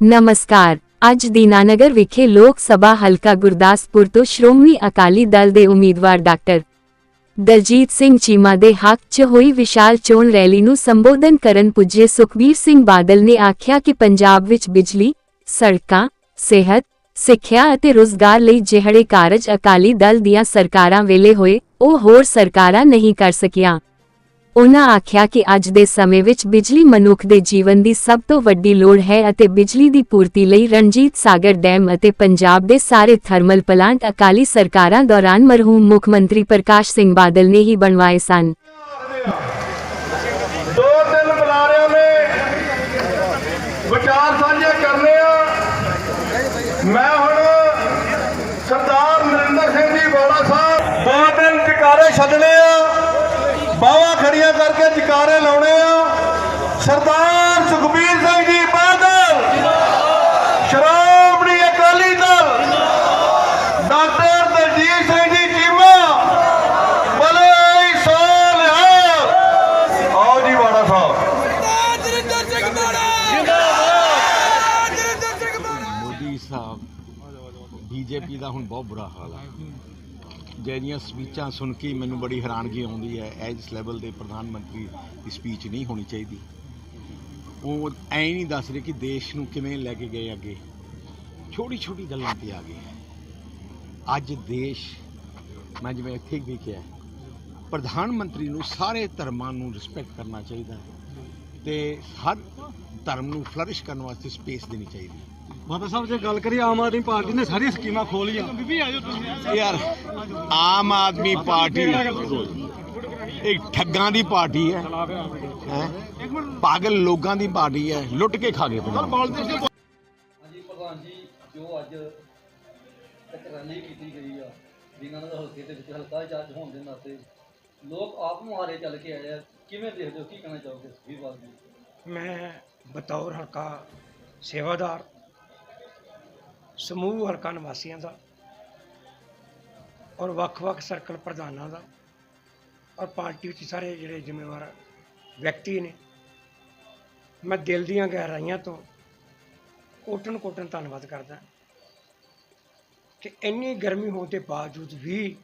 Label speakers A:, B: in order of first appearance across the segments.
A: ਨਮਸਕਾਰ ਅੱਜ ਦੀਨਾਨਗਰ ਵਿਖੇ ਲੋਕ ਸਭਾ ਹਲਕਾ ਗੁਰਦਾਸਪੁਰ ਤੋਂ ਸ਼੍ਰੋਮਣੀ ਅਕਾਲੀ ਦਲ ਦੇ ਉਮੀਦਵਾਰ ਡਾਕਟਰ ਦਲਜੀਤ ਸਿੰਘ ਚੀਮਾ ਦੇ ਹੱਕ 'ਚ ਹੋਈ ਵਿਸ਼ਾਲ ਚੋਣ ਰੈਲੀ ਨੂੰ ਸੰਬੋਧਨ ਕਰਨ ਪੁੱਜੇ ਸੁਖਬੀਰ ਸਿੰਘ ਬਾਦਲ ਨੇ ਆਖਿਆ ਕਿ ਪੰਜਾਬ ਵਿੱਚ ਬਿਜਲੀ, ਸੜਕਾਂ, ਸਿਹਤ, ਸਿੱਖਿਆ ਅਤੇ ਰੋਜ਼ਗਾਰ ਲਈ ਜਿਹੜੇ ਕਾਰਜ ਅਕਾਲੀ ਦਲ ਦੀਆਂ ਸਰਕਾਰਾਂ ਵੇਲੇ ਹੋਏ, ਉਹ ਹੋਰ ਸਰਕਾਰਾਂ ਨਹੀਂ ਕਰ ਸਕੀਆਂ। ਉਨ੍ਹਾਂ ਆਖਿਆ ਕਿ ਅੱਜ ਦੇ ਸਮੇਂ ਵਿੱਚ ਬਿਜਲੀ ਮਨੁੱਖ ਦੇ ਜੀਵਨ ਦੀ ਸਭ ਤੋਂ ਵੱਡੀ ਲੋੜ ਹੈ ਅਤੇ ਬਿਜਲੀ ਦੀ ਪੂਰਤੀ ਲਈ ਰਣਜੀਤ ਸਾਗਰ ਡੈਮ ਅਤੇ ਪੰਜਾਬ ਦੇ ਸਾਰੇ ਥਰਮਲ ਪਲਾਂਟ ਅਕਾਲੀ ਸਰਕਾਰਾਂ ਦੌਰਾਨ ਮਰਹੂਮ ਮੁੱਖ ਮੰਤਰੀ ਪ੍ਰਕਾਸ਼ ਸਿੰਘ ਬਾਦਲ ਨੇ ਹੀ ਬਣਵਾਏ ਸਨ।
B: ਦੋ ਤਿੰਨ ਬੁਲਾਰਿਆਂ ਨੇ ਵਿਚਾਰ ਸਾਂਝੇ ਕਰਨੇ ਆ। ਮੈਂ ਹੁਣ ਸਰਦਾਰ ਨਰਿੰਦਰ ਸਿੰਘ ਜੀ ਬੋੜਾ ਸਾਹਿਬ ਦੋ ਤਿੰਨ ਜਕਾਰੇ ਛੱਡਣੇ ਆ ਬਾਵਾ ਖੜੀਆਂ ਕਰਕੇ ਜਕਾਰੇ ਲਾਉਣੇ ਆ। ਸਰਦਾਰ ਸੁਖਬੀਰ ਸਿੰਘ ਜੀ ਬਾਦਲ। ਸ਼੍ਰੋਮਣੀ ਅਕਾਲੀ ਦਲ। ਡਾਕਟਰ ਦਲਜੀਤ ਸਿੰਘ ਜੀ ਚੀਮਾ। ਬਲੇ ਸੋਲ ਆਓ ਜੀ ਵਾੜਾ ਸਾਹਿਬ।
C: ਮੋਦੀ ਸਾਹਿਬ ਬੀਜੇਪੀ ਦਾ ਹੁਣ ਬਹੁਤ ਬੁਰਾ ਹਾਲ ਹੈ ਜਿਹੜੀਆਂ ਸਪੀਚਾਂ ਸੁਣ ਕੇ ਮੈਨੂੰ ਬੜੀ ਹੈਰਾਨਗੀ ਆਉਂਦੀ ਹੈ ਐਜ ਲੈਵਲ ਦੇ ਪ੍ਰਧਾਨ ਮੰਤਰੀ ਦੀ ਸਪੀਚ ਨਹੀਂ ਹੋਣੀ ਚਾਹੀਦੀ। ਉਹ ਐਂ ਨਹੀਂ ਦੱਸ ਰਹੇ ਕਿ ਦੇਸ਼ ਨੂੰ ਕਿਵੇਂ ਲੈ ਕੇ ਗਏ ਅੱਗੇ। ਛੋਟੀ ਛੋਟੀ ਗੱਲਾਂ ਤੇ ਆ ਗਏ। ਅੱਜ ਦੇਸ਼, ਮੈਂ ਜਿਵੇਂ ਇੱਥੇ ਵੀ ਕਿਹਾ, ਪ੍ਰਧਾਨ ਮੰਤਰੀ ਨੂੰ ਸਾਰੇ ਧਰਮਾਂ ਨੂੰ ਰਿਸਪੈਕਟ ਕਰਨਾ ਚਾਹੀਦਾ ਹੈ ਤੇ ਹਰ ਧਰਮ ਨੂੰ ਫਲਰਿਸ਼ ਕਰਨ ਵਾਸਤੇ ਸਪੇਸ ਦੇਣੀ ਚਾਹੀਦੀ
D: ਮਾਤਾ ਸਾਹਿਬ ਜੇ ਗੱਲ ਕਰੀਏ ਆਮ ਆਦਮੀ ਪਾਰਟੀ ਨੇ ਸਾਰੀਆਂ ਸਕੀਮਾਂ ਖੋਲੀਆਂ ਬੀਬੀ ਆਜੋ ਤੁਸੀਂ
C: ਯਾਰ ਆਮ ਆਦਮੀ ਪਾਰਟੀ ਇੱਕ ਠੱਗਾਂ ਦੀ ਪਾਰਟੀ ਹੈ। ਹੈਂ? ਪਾਗਲ ਲੋਕਾਂ ਦੀ ਪਾਰਟੀ ਹੈ। ਲੁੱਟ ਕੇ ਖਾ ਗਏ ਪੰਜਾਬ।
E: ਹਾਂਜੀ ਪ੍ਰਧਾਨ ਜੀ ਜੋ ਅੱਜ ਇੱਕ ਰੈਲੀ ਕੀਤੀ ਗਈ ਆ ਜਿਨ੍ਹਾਂ ਦਾ ਹਲਕੇ ਦੇ ਵਿੱਚ ਹਲਕਾ ਚਾਰਜ ਹੋਣ ਦੇ ਨਾਤੇ ਲੋਕ ਆਪ ਮੁਹਾਰੇ ਚੱਲ ਕੇ ਆਏ ਆ। ਕਿਵੇਂ ਦੇਖਦੇ ਹੋ ਕੀ ਕਹਿਣਾ ਚਾਹੋਗੇ ਇਸ ਵੀ ਬਾਤ ਦੀ?
D: ਮੈਂ ਬਤੌਰ ਹਲਕਾ ਸੇਵਾਦਾਰ ਸਮੂਹ ਹਲਕਾ ਨਿਵਾਸੀਆਂ ਦਾ ਔਰ ਵੱਖ-ਵੱਖ ਸਰਕਲ ਪ੍ਰਧਾਨਾਂ ਦਾ ਔਰ ਪਾਰਟੀ ਵਿੱਚ ਸਾਰੇ ਜਿਹੜੇ ਜ਼ਿੰਮੇਵਾਰ ਵਿਅਕਤੀ ਨੇ। ਮੈਂ ਦਿਲ ਦੀਆਂ ਗਹਿਰਾਈਆਂ ਤੋਂ ਕੋਟਨ ਕੋਟਨ ਧੰਨਵਾਦ ਕਰਦਾ ਕਿ ਇੰਨੀ ਗਰਮੀ ਹੋਣ ਦੇ ਬਾਵਜੂਦ ਵੀ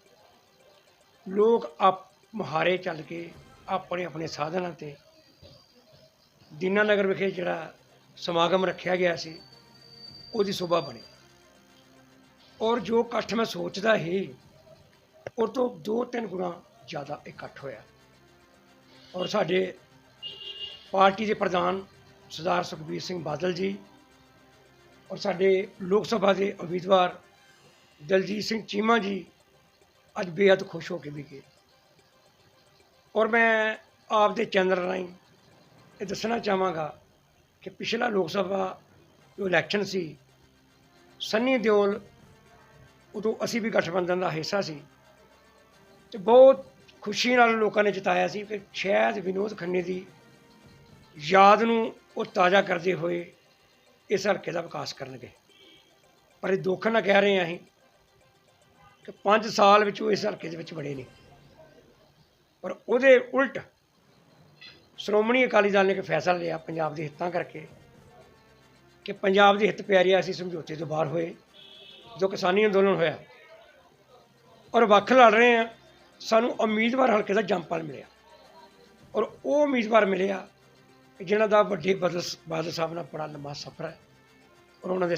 D: ਲੋਕ ਆਪ ਮੁਹਾਰੇ ਚੱਲ ਕੇ ਆਪਣੇ ਆਪਣੇ ਸਾਧਨਾਂ ਤੇ ਦੀਨਾ ਨਗਰ ਵਿਖੇ ਜਿਹੜਾ ਸਮਾਗਮ ਰੱਖਿਆ ਗਿਆ ਸੀ, ਉਹਦੀ ਸ਼ੋਭਾ ਬਣੀ। ਔਰ ਜੋ ਇਕੱਠ ਮੈਂ ਸੋਚਦਾ ਸੀ, ਉਹ ਤੋਂ ਦੋ ਤਿੰਨ ਗੁਣਾ ਜ਼ਿਆਦਾ ਇਕੱਠ ਹੋਇਆ। ਔਰ ਸਾਡੇ ਪਾਰਟੀ ਦੇ ਪ੍ਰਧਾਨ ਸਰਦਾਰ ਸੁਖਬੀਰ ਸਿੰਘ ਬਾਦਲ ਜੀ ਔਰ ਸਾਡੇ ਲੋਕ ਸਭਾ ਦੇ ਉਮੀਦਵਾਰ ਦਲਜੀਤ ਸਿੰਘ ਚੀਮਾ ਜੀ ਅੱਜ ਬੇहद ਖੁਸ਼ ਹੋ ਕੇ ਵੀ ਗਏ। ਔਰ ਮੈਂ ਆਪ ਦੇ ਚੈਨਲ ਰਾਹੀਂ ਇਹ ਦੱਸਣਾ ਚਾਹਾਂਗਾ ਕਿ ਪਿਛਲਾ ਲੋਕ ਸਭਾ ਜੋ ਇਲੈਕਸ਼ਨ ਸੀ, ਸੰਨੀ ਦਿਓਲ ਉਦੋਂ ਅਸੀਂ ਵੀ ਗਠਬੰਧਨ ਦਾ ਹਿੱਸਾ ਸੀ। ਤੇ ਬਹੁਤ ਖੁਸ਼ੀ ਨਾਲ ਲੋਕਾਂ ਨੇ ਜਤਾਇਆ ਸੀ ਕਿ ਸ਼ਾਇਦ ਵਿਨੋਦ ਖੰਨੇ ਦੀ ਯਾਦ ਨੂੰ ਉਹ ਤਾਜ਼ਾ ਕਰਦੇ ਹੋਏ ਇਸ ਹਲਕੇ ਦਾ ਵਿਕਾਸ ਕਰਨਗੇ। ਪਰ ਇਹ ਦੁੱਖ ਨਾਲ ਕਹਿ ਰਹੇ ਹਾਂ ਅਸੀਂ ਕਿ 5 ਸਾਲ ਵਿੱਚ ਉਹ ਇਸ ਹਲਕੇ ਦੇ ਵਿੱਚ ਵੜੇ ਨੇ। ਪਰ ਉਹਦੇ ਉਲਟ ਸ਼੍ਰੋਮਣੀ ਅਕਾਲੀ ਦਲ ਨੇ ਇੱਕ ਫੈਸਲਾ ਲਿਆ ਪੰਜਾਬ ਦੇ ਹਿੱਤਾਂ ਕਰਕੇ ਕਿ ਪੰਜਾਬ ਦੇ ਹਿੱਤ ਪਿਆਰੇ ਅਸੀਂ ਸਮਝੌਤੇ ਤੋਂ ਬਾਹਰ ਹੋਏ। ਜੋ ਕਿਸਾਨੀ ਅੰਦੋਲਨ ਹੋਇਆ। ਔਰ ਵੱਖ ਲੜ ਰਹੇ ਆ ਸਾਨੂੰ ਉਮੀਦਵਾਰ ਹਲਕੇ ਦਾ ਜੰਪਲ ਮਿਲਿਆ। ਔਰ ਉਹ ਉਮੀਦਵਾਰ ਮਿਲਿਆ ਕਿ ਜਿਨ੍ਹਾਂ ਦਾ ਵੱਡੇ ਬਦਲ ਬਾਦਲ ਸਾਹਿਬ ਨਾਲ ਬੜਾ ਲੰਮਾ ਸਫ਼ਰ ਹੈ। ਔਰ ਉਹਨਾਂ ਦੇ